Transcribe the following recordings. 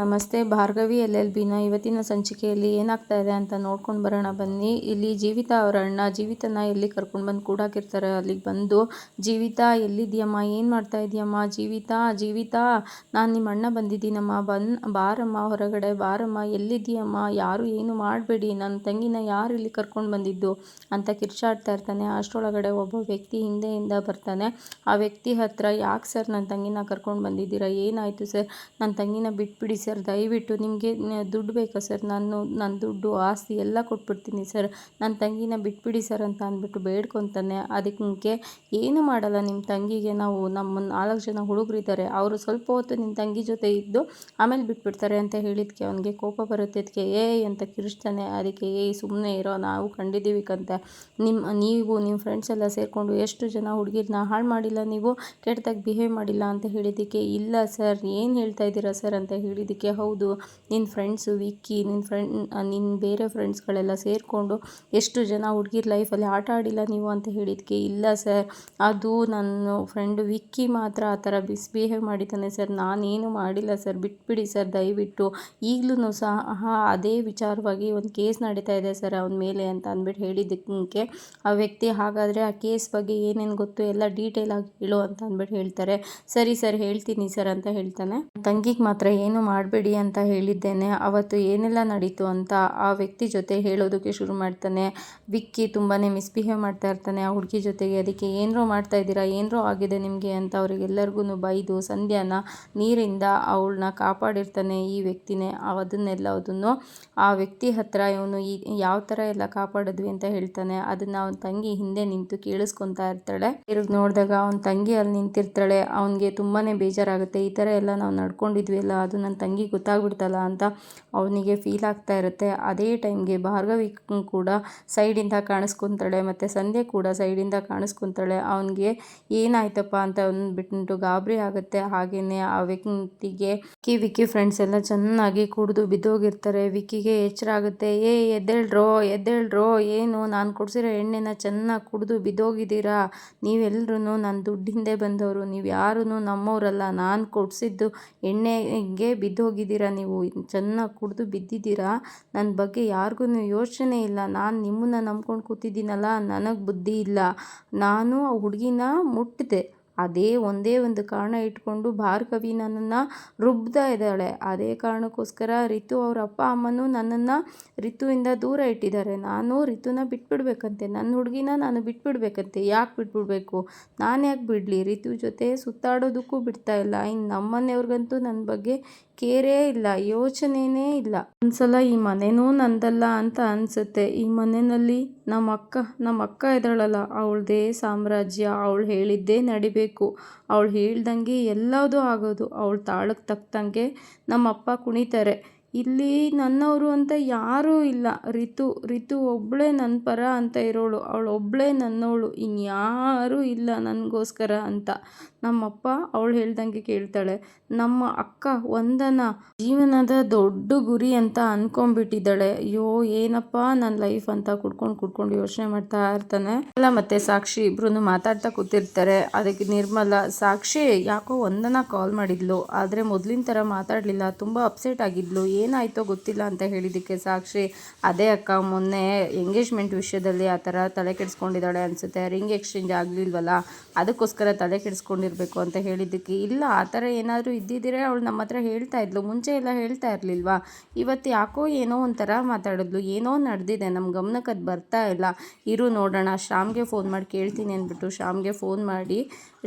ನಮಸ್ತೆ, Bhargavi L L ಬಿನ ಇವತ್ತಿನ ಸಂಚಿಕೆಯಲ್ಲಿ ಏನಾಗ್ತಾ ಇದೆ ಅಂತ ನೋಡ್ಕೊಂಡು ಬರೋಣ. ಬನ್ನಿ. ಇಲ್ಲಿ ಜೀವಿತ ಅವರ ಅಣ್ಣ ಜೀವಿತನ ಎಲ್ಲಿ ಕರ್ಕೊಂಡು ಬಂದು ಕೂಡಾಕಿರ್ತಾರೆ ಅಲ್ಲಿಗೆ ಬಂದು, ಜೀವಿತ ಎಲ್ಲಿದ್ಯಮ್ಮ ಏನು ಮಾಡ್ತಾ ಇದೆಯಮ್ಮ ಜೀವಿತ ಜೀವಿತ, ನಾನು ನಿಮ್ಮ ಅಣ್ಣ ಬಂದಿದ್ದೀನಮ್ಮ. ಬನ್, ಬಾರಮ್ಮ ಹೊರಗಡೆ. ಬಾರಮ್ಮ, ಎಲ್ಲಿದ್ದೀಯಮ್ಮ? ಯಾರು ಏನು ಮಾಡಬೇಡಿ. ನನ್ನ ತಂಗಿನ ಯಾರು ಇಲ್ಲಿ ಕರ್ಕೊಂಡು ಬಂದಿದ್ದು? ಅಂತ ಕಿರ್ಚಾಡ್ತಾ ಇರ್ತಾನೆ. ಅಷ್ಟರೊಳಗಡೆ ಒಬ್ಬ ವ್ಯಕ್ತಿ ಹಿಂದೆಯಿಂದ ಬರ್ತಾನೆ. ಆ ವ್ಯಕ್ತಿ ಹತ್ರ, ಯಾಕೆ ಸರ್ ನನ್ನ ತಂಗಿನ ಕರ್ಕೊಂಡು ಬಂದಿದ್ದೀರಾ? ಏನಾಯಿತು ಸರ್? ನನ್ನ ತಂಗಿನ ಬಿಟ್ಬಿಡಿ ಸರ್, ದಯವಿಟ್ಟು ನಿಮಗೆ ದುಡ್ಡು ಬೇಕಾ ಸರ್? ನಾನು ನನ್ನ ದುಡ್ಡು, ಆಸ್ತಿ ಎಲ್ಲ ಕೊಟ್ಬಿಡ್ತೀನಿ ಸರ್. ನನ್ನ ತಂಗಿನ ಬಿಟ್ಬಿಡಿ ಸರ್ ಅಂತ ಅಂದ್ಬಿಟ್ಟು ಬೇಡ್ಕೊತಾನೆ. ಅದಕ್ಕೆ ಏನು ಮಾಡಲ್ಲ ನಿಮ್ಮ ತಂಗಿಗೆ? ನಾವು ನಮ್ಮ ನಾಲ್ಕು ಜನ ಹುಡುಗರಿದ್ದಾರೆ. ಅವರು ಸ್ವಲ್ಪ ಹೊತ್ತು ನಿಮ್ಮ ತಂಗಿ ಜೊತೆ ಇದ್ದು ಆಮೇಲೆ ಬಿಟ್ಬಿಡ್ತಾರೆ ಅಂತ ಹೇಳಿದ್ಕೆ ಅವನಿಗೆ ಕೋಪ ಬರುತ್ತೆ. ಅದಕ್ಕೆ ಏಯ್ ಅಂತ ಕಿರಿಸ್ತಾನೆ ಅದಕ್ಕೆ ಏಯ್ ಸುಮ್ಮನೆ ಇರೋ, ನಾವು ಕಂಡಿದ್ದೀವಿ ಕಂತ. ನಿಮ್ಮ ನೀವು ನಿಮ್ಮ ಫ್ರೆಂಡ್ಸ್ ಎಲ್ಲ ಸೇರಿಕೊಂಡು ಎಷ್ಟು ಜನ ಹುಡುಗಿರನ್ನ ಹಾಳು ಮಾಡಿಲ್ಲ ನೀವು? ಕೆಟ್ಟದಾಗಿ ಬಿಹೇವ್ ಮಾಡಿಲ್ಲ ಅಂತ ಹೇಳಿದ್ದಕ್ಕೆ, ಇಲ್ಲ ಸರ್. ಏನು ಹೇಳ್ತಾ ಇದ್ದೀರಾ ಸರ್ ಅಂತ ಹೇಳಿದ್ದಕ್ಕೆ ಹೌದು. ನಿನ್ನ ಫ್ರೆಂಡ್ಸು ವಿಕ್ಕಿ ನಿನ್ನ ಫ್ರೆಂಡ್ ನಿನ್ನ ಬೇರೆ ಫ್ರೆಂಡ್ಸ್ಗಳೆಲ್ಲ ಸೇರಿಕೊಂಡು ಎಷ್ಟು ಜನ ಹುಡುಗಿರ ಲೈಫಲ್ಲಿ ಆಟ ಆಡಿಲ್ಲ ನೀವು ಅಂತ ಹೇಳಿದಕ್ಕೆ ಇಲ್ಲ ಸರ್ ಅದು ನನ್ನ ಫ್ರೆಂಡ್ ವಿಕ್ಕಿ ಮಾತ್ರ ಆ ಥರ ಮಿಸ್ಬಿಹೇವ್ ಮಾಡಿದ್ದಾನೆ ಸರ್ ನಾನೇನು ಮಾಡಿಲ್ಲ ಸರ್ ಬಿಟ್ಬಿಡಿ ಸರ್ ದಯವಿಟ್ಟು. ಈಗಲೂ ಸಹ ಅದೇ ವಿಚಾರವಾಗಿ ಒಂದು ಕೇಸ್ ನಡೀತಾ ಇದೆ ಸರ್ ಅವನ ಮೇಲೆ ಅಂತ ಅಂದ್ಬಿಟ್ಟು ಹೇಳಿದ್ದಕ್ಕೆ ಆ ವ್ಯಕ್ತಿ ಹಾಗಾದರೆ ಆ ಕೇಸ್ ಬಗ್ಗೆ ಏನೇನು ಗೊತ್ತು ಎಲ್ಲ ಡೀಟೇಲ್ ಆಗಿ ಹೇಳು ಅಂತ ಅಂದ್ಬಿಟ್ಟು ಹೇಳ್ತಾರೆ. ಸರಿ ಸರ್ ಹೇಳ್ತೀನಿ ಸರ್ ಅಂತ ಹೇಳ್ತಾನೆ. ತಂಗಿಗೆ ಮಾತ್ರ ಏನು ಮಾಡಬೇಡಿ ಅಂತ ಹೇಳಿದ್ದೇನೆ. ಅವತ್ತು ಏನೆಲ್ಲ ನಡೀತು ಅಂತ ಆ ವ್ಯಕ್ತಿ ಜೊತೆ ಹೇಳೋದಕ್ಕೆ ಶುರು ಮಾಡ್ತಾನೆ. ವಿಕ್ಕಿ ತುಂಬಾ ಮಿಸ್ಬಿಹೇವ್ ಮಾಡ್ತಾ ಇರ್ತಾನೆ. ಆ ಹುಡುಗಿ ಜೊತೆಗೆ ಅದಕ್ಕೆ ಏನರೋ ಮಾಡ್ತಾ ಇದ್ದೀರಾ, ಏನರೋ ಆಗಿದೆ ನಿಮಗೆ ಅಂತ ಅವರಿಗೆಲ್ಲರಿಗೂ ಬೈದು ಸಂಧ್ಯಾನ ನೀರಿಂದ ಅವಳನ್ನ ಕಾಪಾಡಿರ್ತಾನೆ ಈ ವ್ಯಕ್ತಿನೇ. ಅದನ್ನೆಲ್ಲ ಅದನ್ನು ಆ ವ್ಯಕ್ತಿ ಹತ್ರ ಇವನು ಈ ಯಾವ ಥರ ಎಲ್ಲ ಕಾಪಾಡಿದ್ವಿ ಅಂತ ಹೇಳ್ತಾನೆ. ಅದನ್ನು ಅವನ ತಂಗಿ ಹಿಂದೆ ನಿಂತು ಕೇಳಿಸ್ಕೊತಾ ಇರ್ತಾಳೆ. ತಿರುಗಿ ನೋಡಿದಾಗ ಅವನ ತಂಗಿ ಅಲ್ಲಿ ನಿಂತಿರ್ತಾಳೆ. ಅವನಿಗೆ ತುಂಬಾ ಬೇಜಾರಾಗುತ್ತೆ. ಈ ಥರ ಎಲ್ಲ ನಾವು ನಡ್ಕೊಂಡಿದ್ವಿ ಅಲ್ಲ, ಅದು ನನ್ನ ತಂಗಿ ಗೊತ್ತಾಗ್ಬಿಡ್ತಲ್ಲ ಅಂತ ಅವನಿಗೆ ಫೀಲ್ ಆಗ್ತಾ ಇರುತ್ತೆ. ಅದೇ ಟೈಮ್ಗೆ ಭಾರ್ಗವಿ ಕೂಡ ಸೈಡಿಂದ ಕಾಣಿಸ್ಕೊತಾಳೆ ಮತ್ತು ಸಂಧ್ಯೆ ಕೂಡ ಸೈಡಿಂದ ಕಾಣಿಸ್ಕೊತಾಳೆ. ಅವನಿಗೆ ಏನಾಯ್ತಪ್ಪ ಅಂತ ಅಂದ್ಬಿಟ್ಟು ಗಾಬರಿ ಆಗುತ್ತೆ. ಹಾಗೆಯೇ ಆ ವ್ಯಕ್ತಿಗೆ ವಿಕ್ಕಿ ವಿಕ್ಕಿ ಫ್ರೆಂಡ್ಸ್ ಎಲ್ಲ ಚೆನ್ನಾಗಿ ಕುಡಿದು ಬಿದ್ದೋಗಿರ್ತಾರೆ. ವಿಕ್ಕಿಗೆ ಎಚ್ಚರ ಆಗುತ್ತೆ. ಏ, ಎದ್ದೇಳ್ರೋ ಎದ್ದೇಳ್ರೋ, ಏನು? ನಾನು ಕೊಡಿಸಿರೋ ಎಣ್ಣೆನ ಚೆನ್ನಾಗಿ ಕುಡಿದು ಬಿದ್ದೋಗಿದ್ದೀರಾ? ನೀವೆಲ್ಲರೂ ನನ್ನ ದುಡ್ಡಿಂದೆ ಬಂದವರು. ನೀವು ಯಾರೂ ನಮ್ಮವರಲ್ಲ ನಾನು ಕೊಡಿಸಿದ್ದು ಎಣ್ಣೆಗೆ ಬಿದ್ದೋಗಿದ್ದೀರಾ ನೀವು? ಚೆನ್ನಾಗಿ ಕುಡಿದು ಬಿದ್ದಿದ್ದೀರಾ? ನನ್ನ ಬಗ್ಗೆ ಯಾರಿಗೂ ಯೋಚನೆ ಇಲ್ಲ. ನಾನು ನಿಮ್ಮನ್ನ ನಂಬ್ಕೊಂಡು ಕೂತಿದ್ದೀನಲ್ಲ, ನನಗೆ ಬುದ್ಧಿ ಇಲ್ಲ. ನಾನು ಆ ಹುಡುಗಿನ ಮುಟ್ಟಿದೆ ಅದೇ ಒಂದೇ ಒಂದು ಕಾರಣ ಇಟ್ಕೊಂಡು ಭಾರ್ಗವಿ ನನ್ನನ್ನು ರುಬ್ತಾ ಇದ್ದಾಳೆ. ಅದೇ ಕಾರಣಕ್ಕೋಸ್ಕರ ರಿತು ಅವ್ರ ಅಪ್ಪ ಅಮ್ಮನೂ ನನ್ನನ್ನು ರಿತುವಿಂದ ದೂರ ಇಟ್ಟಿದ್ದಾರೆ. ನಾನು ರಿತುನ ಬಿಟ್ಬಿಡ್ಬೇಕಂತೆ. ನನ್ನ ಹುಡುಗಿನ ನಾನು ಬಿಟ್ಬಿಡ್ಬೇಕಂತೆ. ಯಾಕೆ ಬಿಟ್ಬಿಡ್ಬೇಕು? ನಾನು ಯಾಕೆ ಬಿಡಲಿ? ರಿತು ಜೊತೆ ಸುತ್ತಾಡೋದಕ್ಕೂ ಬಿಡ್ತಾ ಇಲ್ಲ. ಇನ್ನು ನಮ್ಮನೆಯವ್ರಿಗಂತೂ ನನ್ನ ಬಗ್ಗೆ ಕೇರೇ ಇಲ್ಲ, ಯೋಚನೆನೇ ಇಲ್ಲ. ಒಂದ್ಸಲ ಈ ಮನೆನೂ ನಂದಲ್ಲ ಅಂತ ಅನಿಸುತ್ತೆ. ಈ ಮನೆಯಲ್ಲಿ ನಮ್ಮ ಅಕ್ಕ ನಮ್ಮ ಅಕ್ಕ ಇದ್ದಾಳಲ್ಲ, ಅವಳದೇ ಸಾಮ್ರಾಜ್ಯ, ಅವಳು ಹೇಳಿದ್ದೇ ನಡಿಬೇಕು. ಅವಳು ಹೇಳ್ದಂಗೆ ಎಲ್ಲದೂ ಆಗೋದು. ಅವಳು ತಾಳಕ್ಕೆ ತಕ್ಕಂಗೆ ನಮ್ಮ ಅಪ್ಪ ಕುಣಿತಾರೆ. ಇಲ್ಲಿ ನನ್ನವರು ಅಂತ ಯಾರೂ ಇಲ್ಲ. ರಿತು ರಿತು ಒಬ್ಬಳೇ ನನ್ನ ಪರ ಅಂತ ಇರೋಳು. ಅವಳು ಒಬ್ಬಳೇ ನನ್ನವಳು ಇನ್ಯಾರೂ ಇಲ್ಲ ನನಗೋಸ್ಕರ ಅಂತ. ನಮ್ಮಪ್ಪ ಅವಳು ಹೇಳ್ದಂಗೆ ಕೇಳ್ತಾಳೆ. ನಮ್ಮ ಅಕ್ಕ ವಂದನ ಜೀವನದ ದೊಡ್ಡ ಗುರಿ ಅಂತ ಅಂದ್ಕೊಂಡ್ಬಿಟ್ಟಿದ್ದಾಳೆ ಅಯ್ಯೋ, ಏನಪ್ಪ ನನ್ನ ಲೈಫ್ ಅಂತ ಕುಡ್ಕೊಂಡು ಕುಡ್ಕೊಂಡು ಯೋಚನೆ ಮಾಡ್ತಾ ಇರ್ತಾನೆ. ಅಲ್ಲ ಮತ್ತೆ ಸಾಕ್ಷಿ ಇಬ್ರು ಮಾತಾಡ್ತಾ ಕೂತಿರ್ತಾರೆ. ಅದಕ್ಕೆ ನಿರ್ಮಲ, ಸಾಕ್ಷಿ ಯಾಕೋ ವಂದನ ಕಾಲ್ ಮಾಡಿದ್ಲು. ಆದರೆ ಮೊದಲಿನ ಥರ ಮಾತಾಡಲಿಲ್ಲ. ತುಂಬ ಅಪ್ಸೆಟ್ ಆಗಿದ್ಲು. ಏನಾಯ್ತೋ ಗೊತ್ತಿಲ್ಲ ಅಂತ ಹೇಳಿದ್ದಕ್ಕೆ ಸಾಕ್ಷಿ, ಅದೇ ಅಕ್ಕ, ಮೊನ್ನೆ ಎಂಗೇಜ್ಮೆಂಟ್ ವಿಷಯದಲ್ಲಿ ಆ ಥರ ತಲೆ ಕೆಡಿಸ್ಕೊಂಡಿದ್ದಾಳೆ ಅನಿಸುತ್ತೆ. ರಿಂಗ್ ಎಕ್ಸ್ಚೇಂಜ್ ಆಗಲಿಲ್ವಲ್ಲ? ಅದಕ್ಕೋಸ್ಕರ ತಲೆ ಕೆಡಿಸ್ಕೊಂಡಿರ್ಬೇಕು ಅಂತ ಹೇಳಿದ್ದಕ್ಕೆ ಇಲ್ಲ, ಆ ಥರ ಏನಾದರೂ ಇದ್ದಿದ್ದರೆ ಅವಳು ನಮ್ಮ ಹತ್ರ ಹೇಳ್ತಾ ಇದ್ಲು, ಮುಂಚೆ ಎಲ್ಲ ಹೇಳ್ತಾ ಇರಲಿಲ್ವಾ? ಇವತ್ತು ಯಾಕೋ ಏನೋ ಒಂಥರ ಮಾತಾಡಿದ್ಲು, ಏನೋ ನಡೆದಿದೆ, ನಮ್ಮ ಗಮನಕ್ಕೆ ಅದು ಬರ್ತಾ ಇಲ್ಲ. ಇರು ನೋಡೋಣ, ಶ್ಯಾಮ್ಗೆ ಫೋನ್ ಮಾಡಿ ಕೇಳ್ತೀನಿ ಅಂದ್ಬಿಟ್ಟು ಶ್ಯಾಮ್ಗೆ ಫೋನ್ ಮಾಡಿ,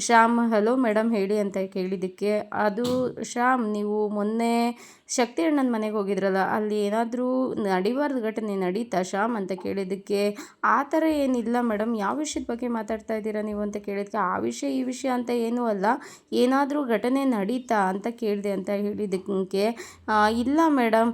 ಶ್ಯಾಮ್ ಹಲೋ ಮೇಡಮ್ ಹೇಳಿ ಅಂತ ಕೇಳಿದ್ದಕ್ಕೆ, ಅದು ಶ್ಯಾಮ್, ನೀವು ಮೊನ್ನೆ ಶಕ್ತಿ ಅಣ್ಣನ ಮನೆಗೆ ಹೋಗಿದ್ರಲ್ಲ, ಅಲ್ಲಿ ಏನಾದರೂ ನಡಿಬಾರ್ದು ಘಟನೆ ನಡೀತಾ, ಶ್ಯಾಮ್ ಅಂತ ಕೇಳಿದ್ದಕ್ಕೆ ಆ ಥರ ಏನಿಲ್ಲ ಮೇಡಮ್. ಯಾವ ವಿಷಯದ ಬಗ್ಗೆ ಮಾತಾಡ್ತಾ ಇದ್ದೀರಾ ನೀವು ಅಂತ ಕೇಳಿದ್ಕೆ ಆ ವಿಷಯ, ಈ ವಿಷಯ ಅಂತ ಏನೂ ಅಲ್ಲ. ಏನಾದರೂ ಘಟನೆ ನಡೀತಾ ಅಂತ ಕೇಳಿದೆ ಅಂತ ಹೇಳಿದ್ದಕ್ಕೆ ಇಲ್ಲ ಮೇಡಮ್.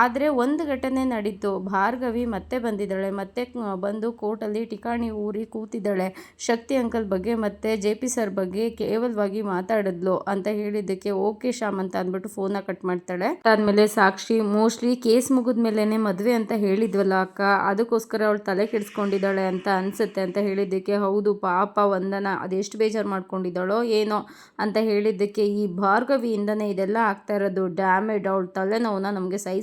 ಆದರೆ ಒಂದು ಘಟನೆ ನಡೀತು. ಭಾರ್ಗವಿ ಮತ್ತೆ ಬಂದಿದ್ದಾಳೆ. ಮತ್ತೆ ಬಂದು ಕೋರ್ಟಲ್ಲಿ ಠಿಕಾಣಿ ಊರಿ ಕೂತಿದ್ದಾಳೆ. ಶಕ್ತಿ ಅಂಕಲ್ ಬಗ್ಗೆ ಮತ್ತೆ ಜೆ ಪಿ ಸರ್ ಬಗ್ಗೆ ಕೇವಲವಾಗಿ ಮಾತಾಡಿದ್ಲು ಅಂತ ಹೇಳಿದ್ದಕ್ಕೆ ಓಕೆ ಶ್ಯಾಮ್ ಅಂತ ಅಂದ್ಬಿಟ್ಟು ಫೋನ್ ಕಟ್ ಮಾಡ್ತಾಳೆ. ಅದಾದ್ಮೇಲೆ ಸಾಕ್ಷಿ, ಮೋಸ್ಟ್ಲಿ ಕೇಸ್ ಮುಗಿದ್ಮೇಲೆ ಮದುವೆ ಅಂತ ಹೇಳಿದ್ವಲ್ಲ ಅಕ್ಕ. ಅದಕ್ಕೋಸ್ಕರ ಅವಳು ತಲೆ ಕೆಡಿಸ್ಕೊಂಡಿದ್ದಾಳೆ ಅಂತ ಅನ್ಸುತ್ತೆ ಅಂತ ಹೇಳಿದ್ದಕ್ಕೆ, ಹೌದು, ಪಾಪ ವಂದನ. ಅದೆಷ್ಟು ಬೇಜಾರು ಮಾಡ್ಕೊಂಡಿದ್ದಾಳೋ ಏನೋ ಅಂತ ಹೇಳಿದ್ದಕ್ಕೆ ಈ ಭಾರ್ಗವಿಯಿಂದನೇ ಇದೆಲ್ಲ ಆಗ್ತಾ ಇರೋದು. ಡ್ಯಾಮೇಡ್, ಅವಳ ತಲೆನೋವನ್ನ ನಮಗೆ ಸಹಿಸ್ಕೊಳಕ್ಕಾಗ್ತಾ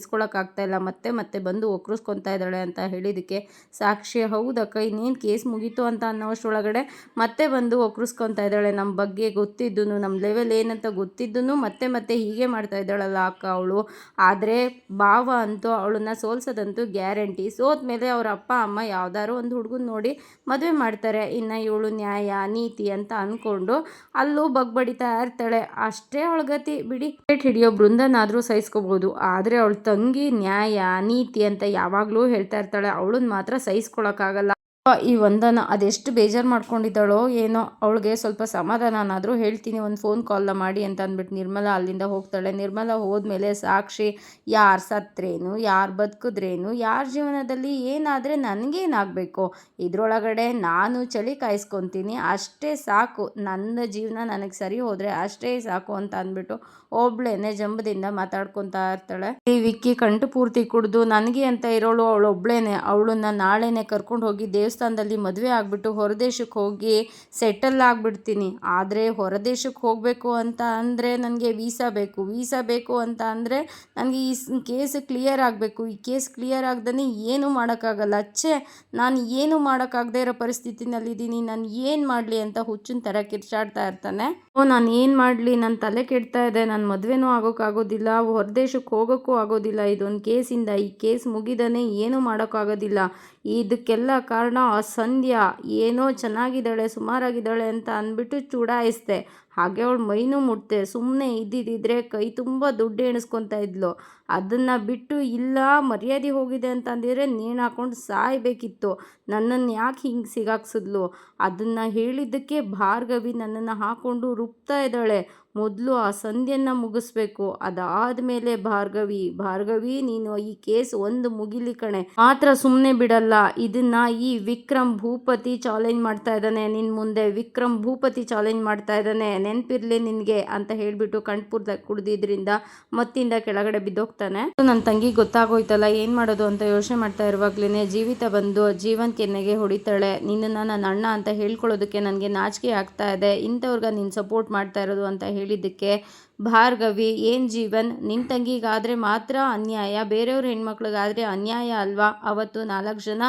ಇಲ್ಲ ಮತ್ತೆ ಮತ್ತೆ ಬಂದು ಒಕ್ರಿಸ್ಕೊತಾ ಇದ್ದಾಳೆ ಅಂತ ಹೇಳಿದ್ದಕ್ಕೆ ಸಾಕ್ಷಿ ಹೌದಕ್ಕ ಇನ್ನೇನು ಕೇಸ್ ಮುಗೀತು ಅಂತ ಅನ್ನೋಷ್ಟರೊಳಗಡೆ ಮತ್ತೆ ಬಂದು ಒಕ್ರಿಸ್ಕೊತಾ ಇದ್ದಾಳೆ. ನಮ್ಮ ಬಗ್ಗೆ ಗೊತ್ತಿದ್ದು ನಮ್ಮ ಲೆವೆಲ್ ಏನಂತ ಗೊತ್ತಿದ್ದು ಮತ್ತೆ ಮತ್ತೆ ಹೀಗೆ ಮಾಡ್ತಾ ಇದ್ದಾಳಲ್ಲ ಅಕ್ಕ ಅವಳು. ಆದರೆ ಭಾವ ಅಂತೂ ಅವಳನ್ನ ಸೋಲ್ಸೋದಂತೂ ಗ್ಯಾರಂಟಿ. ಸೋತ್ಮೇಲೆ ಅವ್ರ ಅಪ್ಪ, ಅಮ್ಮ ಯಾವ್ದಾದ್ರು ಒಂದು ಹುಡುಗನ ನೋಡಿ ಮದುವೆ ಮಾಡ್ತಾರೆ. ಇನ್ನು ಇವಳು ನ್ಯಾಯ, ನೀತಿ ಅಂತ ಅಂದ್ಕೊಂಡು ಅಲ್ಲೂ ಬಗ್ಬಡಿತಾ ಇರ್ತಾಳೆ. ಅಷ್ಟೇ ಅವಳ ಗತಿ. ಬಿಡಿ, ಹಿಡಿಯೋ ಬೃಂದನಾದರೂ ಸಹಿಸ್ಕೋಬೋದು. ಆದರೆ ಅವಳ ತಂಗಿ ನ್ಯಾಯ ನೀತಿ ಅಂತ ಯಾವಾಗಲೂ ಹೇಳ್ತಾ ಇರ್ತಾಳೆ. ಅವಳನ್ನ ಮಾತ್ರ ಸಹಿಸ್ಕೊಳಕ್ಕಾಗಲ್ಲ. ಈ ವಂದನ ಅದೆಷ್ಟು ಬೇಜಾರು ಮಾಡ್ಕೊಂಡಿದ್ದಾಳೋ ಏನೋ ಅವಳಿಗೆ ಸ್ವಲ್ಪ ಸಮಾಧಾನನಾದರೂ ಹೇಳ್ತೀನಿ, ಒಂದು ಫೋನ್ ಕಾಲ್ನ ಮಾಡಿ ಅಂತ ಅಂದ್ಬಿಟ್ಟು ನಿರ್ಮಲಾ ಅಲ್ಲಿಂದ ಹೋಗ್ತಾಳೆ. ನಿರ್ಮಲಾ ಹೋದ್ಮೇಲೆ ಸಾಕ್ಷಿ, ಯಾರು ಸತ್ರೇನು ಯಾರು ಬದುಕಿದ್ರೇನು? ಯಾರ ಜೀವನದಲ್ಲಿ ಏನಾದರೆ ನನಗೇನಾಗಬೇಕು? ಇದರೊಳಗಡೆ ನಾನು ಚಳಿ ಕಾಯಿಸ್ಕೊತೀನಿ, ಅಷ್ಟೇ ಸಾಕು. ನನ್ನ ಜೀವನ ನನಗೆ ಸರಿ ಹೋದರೆ ಅಷ್ಟೇ ಸಾಕು ಅಂತ ಅಂದ್ಬಿಟ್ಟು ಒಬ್ಳೇನೆ ಜಂಬದಿಂದ ಮಾತಾಡ್ಕೊತಾ ಇರ್ತಾಳೆ. ಈ ವಿಕ್ಕಿ, ಕಂಟು ಪೂರ್ತಿ ಕುಡಿದು, ನನಗೆ ಅಂತ ಇರೋಳು ಅವಳು ಒಬ್ಳೇನೆ ಅವಳನ್ನ ನಾಳೆನೆ ಕರ್ಕೊಂಡು ಹೋಗಿ ದೇವಸ್ಥಾನದಲ್ಲಿ ಮದುವೆ ಆಗಿಬಿಟ್ಟು ಹೊರದೇಶಕ್ಕೆ ಹೋಗಿ ಸೆಟಲ್ ಆಗಿಬಿಡ್ತೀನಿ. ಆದರೆ ಹೊರದೇಶಕ್ಕೆ ಹೋಗಬೇಕು ಅಂತ ಅಂದರೆ ನನಗೆ ವೀಸಾ ಬೇಕು. ವೀಸಾ ಬೇಕು ಅಂತ ಅಂದರೆ ನನಗೆ ಈ ಕೇಸ್ ಕ್ಲಿಯರ್ ಆಗಬೇಕು. ಈ ಕೇಸ್ ಕ್ಲಿಯರ್ ಆಗದೇ ಏನೂ ಮಾಡೋಕ್ಕಾಗಲ್ಲ. ಅಚ್ಚೆ ನಾನು ಏನು ಮಾಡೋಕ್ಕಾಗದೇ ಇರೋ ಪರಿಸ್ಥಿತಿನಲ್ಲಿದ್ದೀನಿ. ನಾನು ಏನು ಮಾಡಲಿ ಅಂತ ಹುಚ್ಚಿನ ಥರ ಕಿರ್ಚಾಡ್ತಾ ಇರ್ತಾನೆ. ಓ, ನಾನು ಏನು ಮಾಡಲಿ? ನನ್ನ ತಲೆ ಕೆಡ್ತಾ ಇದೆ. ನಾನು ಮದುವೆನೂ ಆಗೋಕ್ಕಾಗೋದಿಲ್ಲ. ಹೊರದೇಶಕ್ಕೆ ಹೋಗೋಕ್ಕೂ ಆಗೋದಿಲ್ಲ. ಇದೊಂದು ಕೇಸಿಂದ ಈ ಕೇಸ್ ಮುಗಿದನೇ ಏನೂ ಮಾಡೋಕ್ಕಾಗೋದಿಲ್ಲ. ಇದಕ್ಕೆಲ್ಲ ಕಾರಣ ಸಂಧ್ಯಾ ಏನೋ ಚೆನ್ನಾಗಿದ್ದಾಳೆ ಸುಮಾರಾಗಿದ್ದಾಳೆ ಅಂತ ಅಂದ್ಬಿಟ್ಟು ಚುಡಾಯಿಸ್ದೆ. ಹಾಗೆ ಅವಳು ಮೈನೂ ಮುಟ್ತೆ ಸುಮ್ಮನೆ ಇದ್ದಿದ್ದಿದ್ರೆ ಕೈ ತುಂಬ ದುಡ್ಡು ಎಣಿಸ್ಕೊತಾ ಇದ್ಲು. ಅದನ್ನು ಬಿಟ್ಟು ಇಲ್ಲ, ಮರ್ಯಾದೆ ಹೋಗಿದೆ ಅಂತ ಅಂದಿದ್ರೆ ನೇಣು ಹಾಕೊಂಡು ಸಾಯಬೇಕಿತ್ತು. ನನ್ನನ್ನು ಯಾಕೆ ಹಿಂಗೆ ಸಿಗಾಕ್ಸಿದ್ಲು? ಅದನ್ನು ಹೇಳಿದ್ದಕ್ಕೆ ಭಾರ್ಗವಿ ನನ್ನನ್ನು ಹಾಕ್ಕೊಂಡು ರುಬ್ತಾ ಇದ್ದಾಳೆ. ಮೊದಲು ಆ ಸಂಧಿಯನ್ನು ಮುಗಿಸ್ಬೇಕು. ಅದಾದ ಮೇಲೆ ಭಾರ್ಗವಿ ಭಾರ್ಗವಿ ನೀನು ಈ ಕೇಸ್ ಒಂದು ಮುಗಿಲಿ ಕಣೆ. ಮಾತ್ರ ಸುಮ್ಮನೆ ಬಿಡಲ್ಲ, ಇದನ್ನ ಈ ವಿಕ್ರಮ್ ಭೂಪತಿ ಚಾಲೆಂಜ್ ಮಾಡ್ತಾ ಇದ್ದಾನೆ. ನಿನ್ನ ಮುಂದೆ ವಿಕ್ರಮ್ ಭೂಪತಿ ಚಾಲೆಂಜ್ ಮಾಡ್ತಾ ಇದ್ದಾನೆ. ನೆನಪಿರ್ಲಿ ನಿನಗೆ ಅಂತ ಹೇಳಿಬಿಟ್ಟು ಕಣ್ಪುರ್ದ ಕುಡ್ದಿದ್ರಿಂದ ಮತ್ತಿಂದ ಕೆಳಗಡೆ ಬಿದ್ದೋಗ್ತಾನೆ. ನನ್ನ ತಂಗಿ ಗೊತ್ತಾಗೋಯ್ತಲ್ಲ, ಏನು ಮಾಡೋದು ಅಂತ ಯೋಚನೆ ಮಾಡ್ತಾ ಇರುವಾಗ್ಲೇ ಜೀವಿತ ಬಂದು ಜೀವನ್ ಕೆನ್ನೆಗೆ ಹೊಡಿತಾಳೆ. ನಿನ್ನನ್ನು ನನ್ನ ಅಣ್ಣ ಅಂತ ಹೇಳ್ಕೊಳ್ಳೋದಕ್ಕೆ ನನಗೆ ನಾಚಿಕೆ ಆಗ್ತಾ ಇದೆ. ಇಂಥವ್ರಿಗೆ ನೀನು ಸಪೋರ್ಟ್ ಮಾಡ್ತಾ ಇರೋದು ಅಂತ ಹೇಳಿದ್ದಕ್ಕೆ ಭಾರ್ಗವಿ, ಏನು ಜೀವನ್? ನಿನ್ನ ತಂಗಿಗಾದರೆ ಮಾತ್ರ ಅನ್ಯಾಯ, ಬೇರೆಯವ್ರ ಹೆಣ್ಮಕ್ಳಿಗಾದರೆ ಅನ್ಯಾಯ ಅಲ್ವಾ? ಅವತ್ತು ನಾಲ್ಕು ಜನ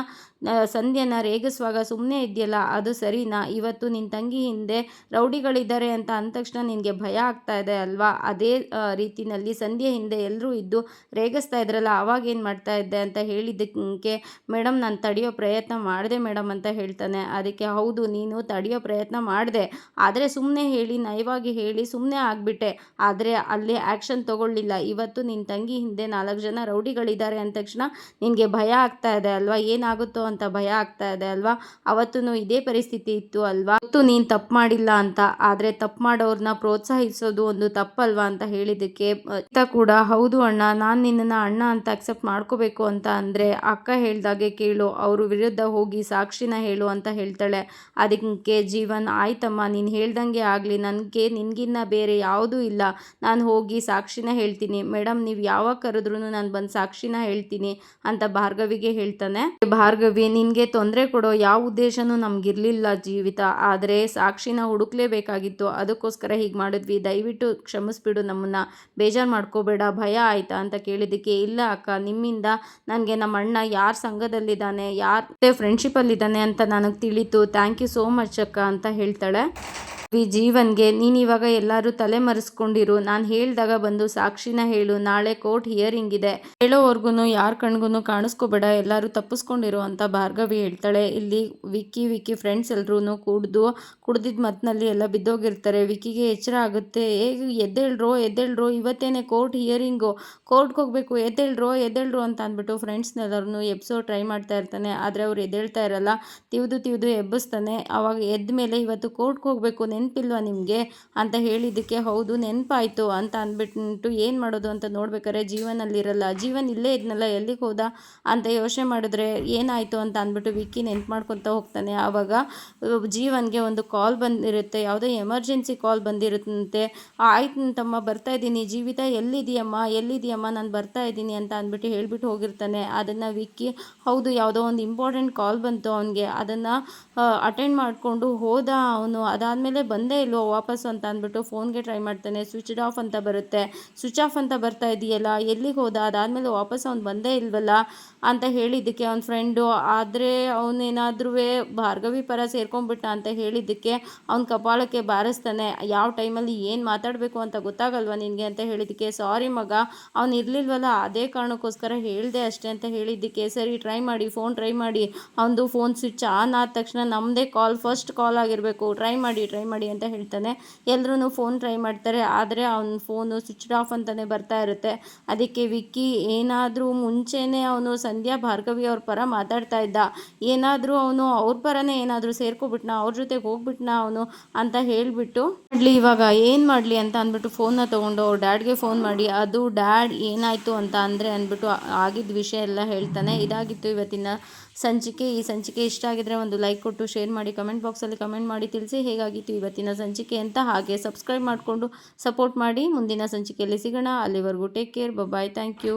ಸಂಧ್ಯನ ರೇಗಿಸುವಾಗ ಸುಮ್ಮನೆ ಇದೆಯಲ್ಲ ಅದು ಸರಿನಾ? ಇವತ್ತು ನಿನ್ನ ತಂಗಿ ಹಿಂದೆ ರೌಡಿಗಳಿದ್ದಾರೆ ಅಂತ ಅಂದ ತಕ್ಷಣ ನಿನಗೆ ಭಯ ಆಗ್ತಾ ಇದೆ ಅಲ್ವಾ? ಅದೇ ರೀತಿಯಲ್ಲಿ ಸಂಧ್ಯೆ ಹಿಂದೆ ಎಲ್ಲರೂ ಇದ್ದು ರೇಗಿಸ್ತಾ ಇದ್ರಲ್ಲ, ಅವಾಗ ಏನು ಮಾಡ್ತಾ ಇದ್ದೆ ಅಂತ ಹೇಳಿದ್ದಕ್ಕೆ ಮೇಡಮ್ ನಾನು ತಡೆಯೋ ಪ್ರಯತ್ನ ಮಾಡಿದೆ ಮೇಡಮ್ ಅಂತ ಹೇಳ್ತಾನೆ. ಅದಕ್ಕೆ, ಹೌದು, ನೀನು ತಡೆಯೋ ಪ್ರಯತ್ನ ಮಾಡಿದೆ. ಆದರೆ ಸುಮ್ಮನೆ ಹೇಳಿ ನಯವಾಗಿ ಹೇಳಿ ಸುಮ್ಮನೆ ಆಗಿಬಿಟ್ಟೆ. ಆದರೆ ಅಲ್ಲಿ ಆ್ಯಕ್ಷನ್ ತೊಗೊಳ್ಳಿಲ್ಲ. ಇವತ್ತು ನಿನ್ನ ತಂಗಿ ಹಿಂದೆ ನಾಲ್ಕು ಜನ ರೌಡಿಗಳಿದ್ದಾರೆ ಅಂದ ತಕ್ಷಣ ನಿನಗೆ ಭಯ ಆಗ್ತಾ ಇದೆ ಅಲ್ವಾ? ಏನಾಗುತ್ತೋ ಅಂತ ಭಯ ಆಗ್ತಾ ಇದೆ ಅಲ್ವಾ? ಅವತ್ತು ಇದೇ ಪರಿಸ್ಥಿತಿ ಇತ್ತು ಅಲ್ವಾ? ಅವತ್ತು ನೀನು ತಪ್ಪು ಮಾಡಿಲ್ಲ ಅಂತ, ಆದರೆ ತಪ್ಪು ಮಾಡೋರ್ನ ಪ್ರೋತ್ಸಾಹಿಸೋದು ಒಂದು ತಪ್ಪಲ್ವಾ? ಅಂತ ಹೇಳಿದ್ದಕ್ಕೆ ಇತ್ತ ಕೂಡ, ಹೌದು ಅಣ್ಣ, ನಾನು ನಿನ್ನನ್ನು ಅಣ್ಣ ಅಂತ ಅಕ್ಸೆಪ್ಟ್ ಮಾಡ್ಕೋಬೇಕು ಅಂತ ಅಂದರೆ ಅಕ್ಕ ಹೇಳ್ದಾಗೆ ಕೇಳು, ಅವರು ವಿರುದ್ಧ ಹೋಗಿ ಸಾಕ್ಷಿನ ಹೇಳು ಅಂತ ಹೇಳ್ತಾಳೆ. ಅದಕ್ಕೆ, ಜೀವನ್, ಆಯ್ತಮ್ಮ, ನೀನು ಹೇಳ್ದಂಗೆ ಆಗಲಿ, ನನಗೆ, ನಿನಗಿನ್ನ ಬೇರೆ ಯಾವುದೂ ಇಲ್ಲ. ನಾನು ಹೋಗಿ ಸಾಕ್ಷಿನ ಹೇಳ್ತೀನಿ. ಮೇಡಮ್ ನೀವು ಯಾವಾಗ ಕರೆದ್ರೂ ನಾನು ಬಂದು ಸಾಕ್ಷಿನ ಹೇಳ್ತೀನಿ ಅಂತ ಭಾರ್ಗವಿಗೆ ಹೇಳ್ತಾನೆ. ಭಾರ್ಗವಿ ನಿನಗೆ ತೊಂದರೆ ಕೊಡೋ ಯಾವ ಉದ್ದೇಶನೂ ನಮಗಿರಲಿಲ್ಲ ಜೀವಿತ. ಆದರೆ ಸಾಕ್ಷಿನ ಹುಡುಕ್ಲೇಬೇಕಾಗಿತ್ತು. ಅದಕ್ಕೋಸ್ಕರ ಹೀಗೆ ಮಾಡಿದ್ವಿ. ದಯವಿಟ್ಟು ಕ್ಷಮಿಸ್ಬಿಡು ನಮ್ಮನ್ನು. ಬೇಜಾರು ಮಾಡ್ಕೋಬೇಡ. ಭಯ ಆಯ್ತಾ ಅಂತ ಕೇಳಿದ್ದಕ್ಕೆ, ಇಲ್ಲ ಅಕ್ಕ, ನಿಮ್ಮಿಂದ ನನಗೆ ನಮ್ಮ ಅಣ್ಣ ಯಾರ ಸಂಘದಲ್ಲಿದ್ದಾನೆ, ಯಾರ ಫ್ರೆಂಡ್ಶಿಪ್ಪಲ್ಲಿದ್ದಾನೆ ಅಂತ ನನಗೆ ತಿಳಿತು. ಥ್ಯಾಂಕ್ ಯು ಸೋ ಮಚ್ ಅಕ್ಕ ಅಂತ ಹೇಳ್ತಾಳೆ. ವಿ ಜೀವನ್ಗೆ ನೀನಿವಾಗ ಎಲ್ಲರೂ ತಲೆ ಮರೆಸ್ಕೊಂಡಿರು. ನಾನು ಹೇಳಿದಾಗ ಬಂದು ಸಾಕ್ಷಿನ ಹೇಳು. ನಾಳೆ ಕೋರ್ಟ್ ಹಿಯರಿಂಗ್ ಇದೆ. ಹೇಳೋವರೆಗೂ ಯಾರ ಕಣ್ಗೂ ಕಾಣಿಸ್ಕೋಬೇಡ. ಎಲ್ಲರೂ ತಪ್ಪಿಸ್ಕೊಂಡಿರು ಅಂತ ಭಾರ್ಗವಿ ಹೇಳ್ತಾಳೆ. ಇಲ್ಲಿ ವಿಕ್ಕಿ ವಿಕ್ಕಿ ಫ್ರೆಂಡ್ಸ್ ಎಲ್ಲರೂ ಕುಡಿದು ಕುಡ್ದಿದ್ದ ಮತ್ತಿನಲ್ಲಿ ಎಲ್ಲ ಬಿದ್ದೋಗಿರ್ತಾರೆ. ವಿಕ್ಕಿಗೆ ಎಚ್ಚರ ಆಗುತ್ತೆ. ಹೇಗೆ ಎದ್ದೇಳ್ರೋ ಎದ್ದೇಳ್ರೋ, ಇವತ್ತೇನೆ ಕೋರ್ಟ್ ಹಿಯರಿಂಗು. ಕೋರ್ಟ್ಗೆ ಹೋಗಬೇಕು, ಎದ್ದೇಳ್ರೋ ಎದ್ದೇಳ್ರೋ ಅಂತ ಅಂದ್ಬಿಟ್ಟು ಫ್ರೆಂಡ್ಸ್ನೆಲ್ಲರೂ ಎಬ್ಸೋ ಟ್ರೈ ಮಾಡ್ತಾ ಇರ್ತಾನೆ. ಆದರೆ ಅವ್ರು ಎದ್ದೇಳ್ತಾ ಇರಲ್ಲ. ತಿವ್ದು ತಿವ್ದು ಎಬ್ಬಿಸ್ತಾನೆ. ಅವಾಗ ಎದ್ದ ಮೇಲೆ ಇವತ್ತು ಕೋರ್ಟ್ಗೆ ಹೋಗಬೇಕು ನೆನಪಿಲ್ವಾ ನಿಮಗೆ? ಅಂತ ಹೇಳಿದ್ದಕ್ಕೆ, ಹೌದು, ನೆನಪಾಯಿತು ಅಂತ ಅಂದ್ಬಿಟ್ಟು ಏನು ಮಾಡೋದು ಅಂತ ನೋಡ್ಬೇಕಾದ್ರೆ, ಜೀವನಲ್ಲಿರಲ್ಲ. ಜೀವನ ಇಲ್ಲೇ ಇದ್ನಲ್ಲ, ಎಲ್ಲಿಗೆ ಹೋದ ಅಂತ ಯೋಚನೆ ಮಾಡಿದ್ರೆ ಏನಾಯಿತು ಅಂತ ಅಂದ್ಬಿಟ್ಟು ವಿಕ್ಕಿ ನೆನ್ಪು ಮಾಡ್ಕೊತ ಹೋಗ್ತಾನೆ. ಆವಾಗ, ಜೀವನ್ಗೆ ಒಂದು ಕಾಲ್ ಬಂದಿರುತ್ತೆ, ಯಾವುದೋ ಎಮರ್ಜೆನ್ಸಿ ಕಾಲ್ ಬಂದಿರುತ್ತಂತೆ. ಆಯ್ತು ತಮ್ಮ, ಬರ್ತಾ ಇದ್ದೀನಿ. ಜೀವಿತ ಎಲ್ಲಿದೆಯಮ್ಮ ಎಲ್ಲಿದೆಯಮ್ಮ ನಾನು ಬರ್ತಾ ಇದ್ದೀನಿ ಅಂತ ಅಂದ್ಬಿಟ್ಟು ಹೇಳ್ಬಿಟ್ಟು ಹೋಗಿರ್ತಾನೆ. ಅದನ್ನು ವಿಕ್ಕಿ, ಹೌದು, ಯಾವುದೋ ಒಂದು ಇಂಪಾರ್ಟೆಂಟ್ ಕಾಲ್ ಬಂತು ಅವನಿಗೆ. ಅದನ್ನು ಅಟೆಂಡ್ ಮಾಡಿಕೊಂಡು ಹೋದ ಅವನು. ಅದಾದಮೇಲೆ ಬಂದೇ ಇಲ್ವೋ ವಾಪಸ್ಸು ಅಂತ ಅಂದ್ಬಿಟ್ಟು ಫೋನ್ಗೆ ಟ್ರೈ ಮಾಡ್ತಾನೆ. ಸ್ವಿಚ್ಡ್ ಆಫ್ ಅಂತ ಬರುತ್ತೆ. ಸ್ವಿಚ್ ಆಫ್ ಅಂತ ಬರ್ತಾ ಇದೆಯಲ್ಲ, ಎಲ್ಲಿಗೆ ಹೋದ? ಅದಾದಮೇಲೆ ವಾಪಸ್ ಅವ್ನು ಬಂದೇ ಇಲ್ವಲ್ಲ ಅಂತ ಹೇಳಿದ್ದಕ್ಕೆ ಅವ್ನ ಫ್ರೆಂಡು. ಆದರೆ ಅವನೇನಾದ್ರೂ ಭಾರ್ಗವಿ ಪರ ಸೇರ್ಕೊಂಡ್ಬಿಟ್ಟ ಅಂತ ಹೇಳಿದ್ದಕ್ಕೆ ಅವ್ನ ಕಪಾಳಕ್ಕೆ ಬಾರಿಸ್ತಾನೆ. ಯಾವ ಟೈಮಲ್ಲಿ ಏನು ಮಾತಾಡಬೇಕು ಅಂತ ಗೊತ್ತಾಗಲ್ವ ನಿನಗೆ ಅಂತ ಹೇಳಿದ್ದಕ್ಕೆ, ಸಾರಿ ಮಗ, ಅವ್ನು ಇರಲಿಲ್ವಲ್ಲ, ಅದೇ ಕಾರಣಕ್ಕೋಸ್ಕರ ಹೇಳಿದೆ ಅಷ್ಟೇ ಅಂತ ಹೇಳಿದ್ದಕ್ಕೆ, ಸರಿ, ಟ್ರೈ ಮಾಡಿ, ಫೋನ್ ಟ್ರೈ ಮಾಡಿ, ಅವನದು ಫೋನ್ ಸ್ವಿಚ್ ಆನ್ ಆದ ತಕ್ಷಣ ನಮ್ಮದೇ ಕಾಲ್, ಫಸ್ಟ್ ಕಾಲ್ ಆಗಿರಬೇಕು. ಟ್ರೈ ಮಾಡಿ ಟ್ರೈ ಮಾಡಿ. ಅಂತ ಹೇಳ್ತಾನೆ. ಎಲ್ಲರೂ ಫೋನ್ ಟ್ರೈ ಮಾಡ್ತಾರೆ. ಆದರೆ ಅವನ ಫೋನು ಸ್ವಿಚ್ ಆಫ್ ಅಂತಲೇ ಬರ್ತಾ ಇರುತ್ತೆ. ಅದಕ್ಕೆ ವಿಕ್ಕಿ ಏನಾದರೂ ಮುಂಚೆನೇ ಅವನು ಸಂಧ್ಯಾ ಭಾರ್ಗವಿ ಅವ್ರ ಪರ ಮಾತಾಡ್ತಾ ಇದ್ದ. ಏನಾದರೂ ಅವನು ಅವ್ರ ಪರನೇ ಏನಾದರೂ ಸೇರ್ಕೊಬಿಟ್ನ, ಅವ್ರ ಜೊತೆಗೆ ಹೋಗ್ಬಿಟ್ನ ಅವನು ಅಂತ ಹೇಳಿಬಿಟ್ಟು, ಮಾಡಲಿ ಇವಾಗ, ಏನು ಮಾಡಲಿ ಅಂತ ಅಂದ್ಬಿಟ್ಟು ಫೋನ್ನ ತೊಗೊಂಡು ಅವ್ರ ಡ್ಯಾಡ್ಗೆ ಫೋನ್ ಮಾಡಿ, ಅದು ಡ್ಯಾಡ್ ಏನಾಯಿತು ಅಂತ ಅಂದರೆ ಅಂದ್ಬಿಟ್ಟು ಆಗಿದ್ದ ವಿಷಯ ಎಲ್ಲ ಹೇಳ್ತಾನೆ. ಇದಾಗಿತ್ತು ಇವತ್ತಿನ ಸಂಚಿಕೆ, ಈ ಸಂಚಿಕೆ ಇಷ್ಟ ಆಗಿದ್ರೆ ಒಂದು ಲೈಕ್ ಕೊಟ್ಟು ಶೇರ್ ಮಾಡಿ ಕಮೆಂಟ್ ಬಾಕ್ಸಲ್ಲಿ ಕಮೆಂಟ್ ಮಾಡಿ ತಿಳಿಸಿ. ಹೇಗಾಗಿತ್ತು ಇವತ್ತಿನ ಸಂಚಿಕೆ ಅಂತ ಹಾಗೆ ಸಬ್ಸ್ಕ್ರೈಬ್ ಮಾಡಿಕೊಂಡು ಸಪೋರ್ಟ್ ಮಾಡಿ. ಮುಂದಿನ ಸಂಚಿಕೆಯಲ್ಲಿ ಸಿಗೋಣ. ಅಲ್ಲಿವರೆಗೂ take care bye thank you